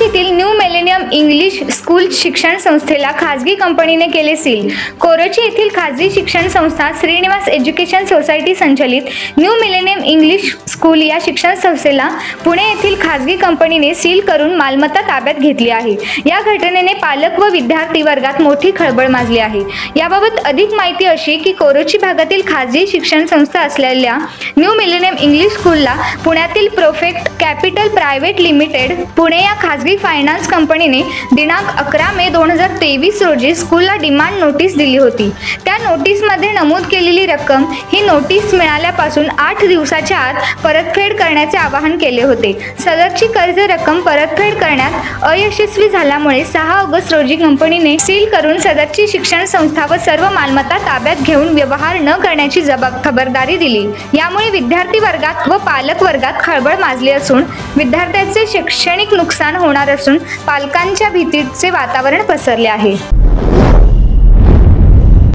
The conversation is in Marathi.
कोरोचीतील न्यू मेलेनियम इंग्लिश स्कूल शिक्षण संस्थेला खाजगी कंपनीने केले सील. कोरोची येथील खाजगी शिक्षण संस्था श्रीनिवास एज्युकेशन सोसायटी संचलित न्यू मिलेनियम इंग्लिश स्कूल या शिक्षण संस्थेला पुणे येथील खाजगी कंपनीने सील करून मालमत्ता ताब्यात घेतली आहे. या घटनेने पालक व विद्यार्थी वर्गात मोठी खळबळ माजली आहे. याबाबत अधिक माहिती अशी की कोरोची भागातील खाजगी शिक्षण संस्था असलेल्या न्यू मिलेनियम इंग्लिश स्कूलला पुण्यातील Profect capital private limited Pune या खाजगी फायनान्स कंपनीने दिनांक अकरा मे दोन हजार तेवीस रोजी स्कूलला डिमांड नोटीस दिली होती. त्या नोटीसमध्ये नमूद केलेली रक्कम ही नोटीस मिळाल्यापासून आठ दिवसाच्या आत परतफेड करण्याचे आवाहन केले होते. सदरची कर्ज रक्कम परतफेड करण्यात अयशस्वी झाल्यामुळे सहा ऑगस्ट रोजी कंपनीने सील करून सदरची शिक्षण संस्था व सर्व मालमत्ता ताब्यात घेऊन व्यवहार न करण्याची जबाब खबरदारी दिली. यामुळे विद्यार्थी वर्गात व पालक वर्गात खळबळ माजली असून विद्यार्थ्यांचे शैक्षणिक नुकसान होणार असून पालकांच्या भीतीचे वातावरण पसरले आहे.